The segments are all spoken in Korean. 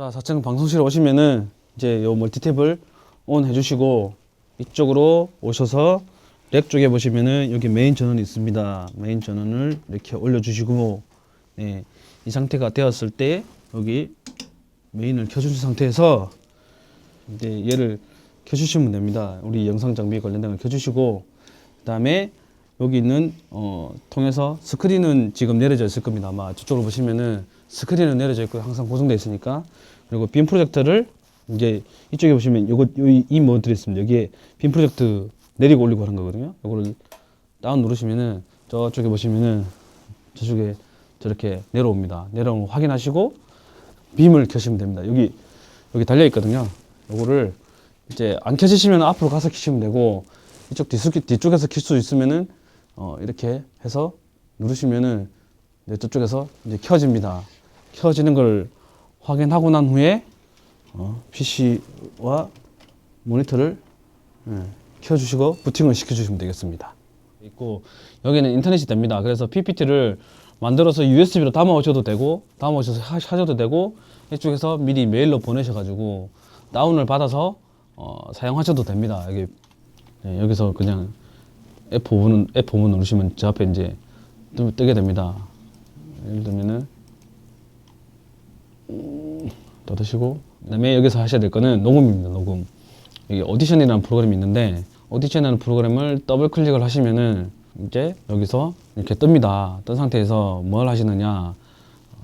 자, 4층 방송실에 오시면은 이제 요 멀티탭을 온 해주시고 이쪽으로 오셔서 렉 쪽에 보시면은 여기 메인 전원이 있습니다. 메인 전원을 이렇게 올려주시고 네, 이 상태가 되었을 때 여기 메인을 켜준 상태에서 이제 얘를 켜주시면 됩니다. 우리 영상 장비 관련된 걸 켜주시고 그 다음에 여기 있는 어, 통해서 스크린은 지금 내려져 있을 겁니다. 아마 저쪽으로 보시면은 스크린은 내려져 있고 항상 고정돼 있으니까 그리고 빔 프로젝터를 이제 이쪽에 보시면 요거 요- 이 모드들이 있습니다. 여기에 빔 프로젝트 내리고 올리고 하는 거거든요. 요거를 다운 누르시면은 저쪽에 보시면은 저쪽에 저렇게 내려옵니다. 내려오는 거 확인하시고 빔을 켜시면 됩니다. 여기 여기 달려 있거든요. 요거를 이제 안 켜지시면 앞으로 가서 켜시면 되고 이쪽 뒤쪽, 뒤쪽에서 킬 수 있으면은 어, 이렇게 해서 누르시면은 이제 저쪽에서 이제 켜집니다. 켜지는 걸 확인하고 난 후에 어, PC와 모니터를 예, 켜주시고 부팅을 시켜주시면 되겠습니다. 있고 여기는 인터넷이 됩니다. 그래서 PPT를 만들어서 USB로 담아 오셔도 되고 담아 오셔서 하- 하셔도 되고 이쪽에서 미리 메일로 보내셔가지고 다운을 받아서 어, 사용하셔도 됩니다. 여기 네, 여기서 그냥 F5는 F5만 누르시면 저 앞에 이제 뜨, 뜨게 됩니다. 예를 들면은 음, 닫으시고 그다음에 여기서 하셔야 될 거는 녹음입니다. 녹음. 여기 오디션이라는 프로그램이 있는데 오디션이라는 프로그램을 더블 클릭을 하시면은 이제 여기서 이렇게 뜹니다. 뜬 상태에서 뭘 하시느냐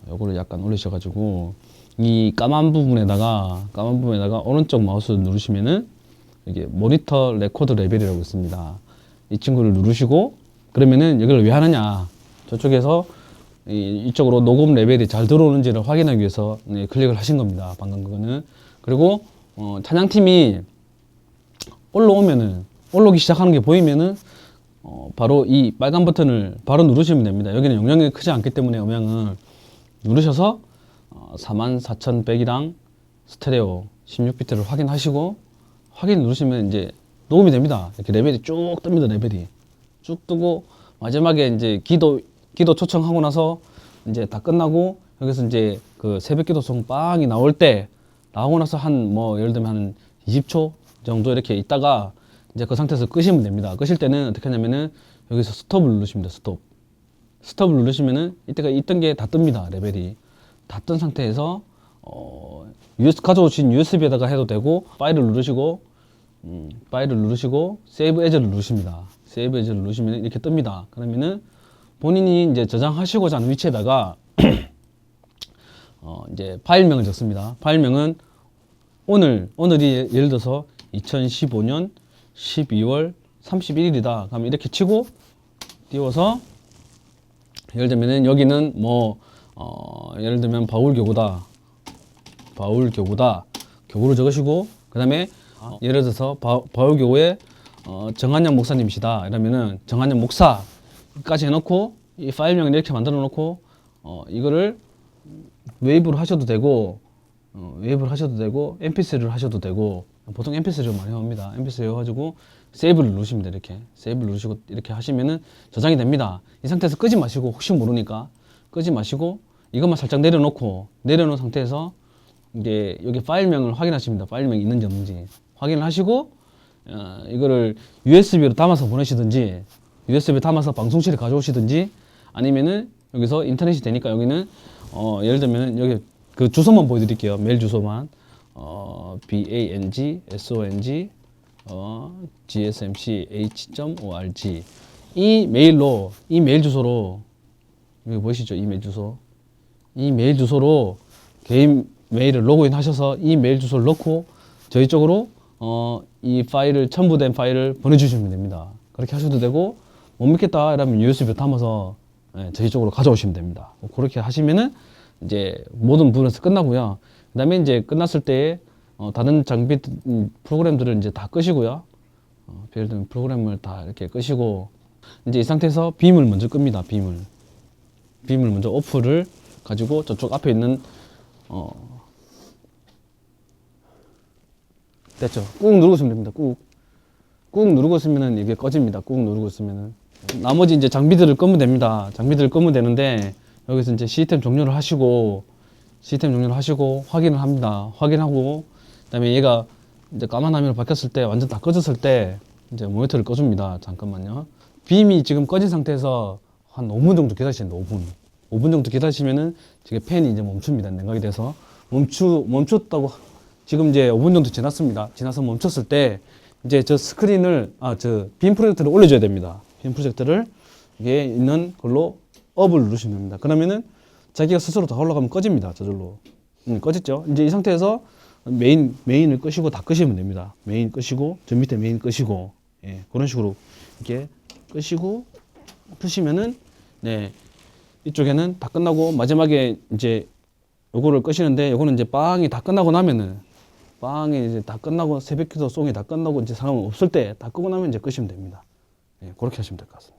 요거를 약간 올리셔 가지고 이 까만 부분에다가 까만 부분에다가 오른쪽 마우스 누르시면은 이게 모니터 레코드 레벨이라고 있습니다. 이 친구를 누르시고 그러면은 여기를 왜 하느냐 저쪽에서 이, 이쪽으로 녹음 레벨이 잘 들어오는지를 확인하기 위해서 네, 클릭을 하신 겁니다. 방금 그거는 그리고 어, 찬양팀이 올라오면은 올라오기 시작하는 게 보이면은 어, 바로 이 빨간 버튼을 바로 누르시면 됩니다. 여기는 용량이 크지 않기 때문에 음향을 누르셔서 어, 44,100이랑 스테레오 16비트를 확인하시고 확인 누르시면 이제 녹음이 됩니다. 이렇게 레벨이 쭉 뜹니다. 레벨이 쭉 뜨고 마지막에 이제 기도 기도 초청하고 나서 이제 다 끝나고 여기서 이제 그 새벽 기도송 빵이 나올 때 나오고 나서 한 뭐 예를 들면 한 20초 정도 이렇게 있다가 이제 그 상태에서 끄시면 됩니다. 끄실 때는 어떻게 하냐면은 여기서 스톱을 누르십니다. 스톱. 스톱을 누르시면은 이때가 있던 게 다 뜹니다. 레벨이 다 뜬 상태에서 어, US 가져오신 USB에다가 해도 되고 파일을 누르시고 음, 파일을 누르시고 세이브 에즈를 누르십니다. 세이브 에즈를 누르시면 이렇게 뜹니다. 그러면은 본인이 이제 저장하시고자 하는 위치에다가 어, 이제 파일명을 적습니다. 파일명은 오늘 오늘이 예를 들어서 2015년 12월 31일이다. 그러면 이렇게 치고 띄워서 예를 들면은 여기는 뭐 어, 예를 들면 바울 교구다. 바울 교구다. 교구를 적으시고 그다음에 어, 예를 들어서 바, 바울 교구의 어, 정한영 목사님이시다. 이러면은 정한영 목사 까지 해놓고 이 파일명을 이렇게 만들어 놓고 어, 이거를 웨이브로 하셔도 되고 어, 웨이브를 하셔도 되고 mp3를 하셔도 되고 보통 mp3를 많이 합니다. mp3 해가지고 세이브를 누르십니다. 이렇게 세이브를 누르시고 이렇게 하시면은 저장이 됩니다. 이 상태에서 끄지 마시고 혹시 모르니까 끄지 마시고 이것만 살짝 내려놓고 내려놓은 상태에서 이제 여기 파일명을 확인하십니다. 파일명이 있는지 없는지 확인을 하시고 어, 이거를 USB로 담아서 보내시든지 USB 담아서 방송실에 가져오시든지 아니면은 여기서 인터넷이 되니까 여기는 어, 예를 들면 여기 그 주소만 보여드릴게요. 메일 주소만 어, b a n g s o n g 어, gsmc h.org 이 메일로 이 메일 주소로 여기 보이시죠? 이 메일 주소 이 메일 주소로 개인 메일을 로그인 하셔서 이 메일 주소를 넣고 저희 쪽으로 어, 이 파일을 첨부된 파일을 보내주시면 됩니다. 그렇게 하셔도 되고 못 믿겠다 이러면 USB 담아서 예, 저희 쪽으로 가져오시면 됩니다. 뭐 그렇게 하시면은 이제 모든 부분에서 끝나고요. 그다음에 이제 끝났을 때 어, 다른 장비 음, 프로그램들을 이제 다 끄시고요. 어, 예를 들면 프로그램을 다 이렇게 끄시고 이제 이 상태에서 빔을 먼저 끕니다. 빔을 빔을 먼저 오프를 가지고 저쪽 앞에 있는 어 됐죠. 꾹 누르고 있으면 됩니다. 꾹. 꾹 누르고 있으면은 이게 꺼집니다. 꾹 누르고 있으면은. 나머지 이제 장비들을 끄면 됩니다. 장비들을 끄면 되는데 여기서 이제 시스템 종료를 하시고 시스템 종료를 하시고 확인을 합니다. 확인하고 그다음에 얘가 이제 까만 화면으로 바뀌었을 때 완전 다 꺼졌을 때 이제 모니터를 꺼줍니다. 잠깐만요. 빔이 지금 꺼진 상태에서 한 5분 정도 기다리시면 5분. 5분 정도 기다리시면은 지금 팬이 이제 멈춥니다. 냉각이 돼서 멈추 멈췄다고 지금 이제 5분 정도 지났습니다. 지나서 멈췄을 때 이제 저 스크린을 아 저 빔 프로젝터를 올려줘야 됩니다. 빔 프로젝터를 이게 있는 걸로 업을 누르시면 됩니다. 그러면은 자기가 스스로 다 올라가면 꺼집니다. 저절로. 음, 꺼졌죠. 이제 이 상태에서 메인 메인을 끄시고 다 끄시면 됩니다. 메인 끄시고 저 밑에 메인 끄시고 예, 그런 식으로 이렇게 끄시고 끄시면은 네 이쪽에는 다 끝나고 마지막에 이제 요거를 끄시는데 요거는 이제 빵이 다 끝나고 나면은 빵이 이제 다 끝나고 새벽 기도 송이 다 끝나고 이제 상황 없을 때 다 끄고 나면 이제 끄시면 됩니다. 예, 그렇게 하시면 될 것 같습니다.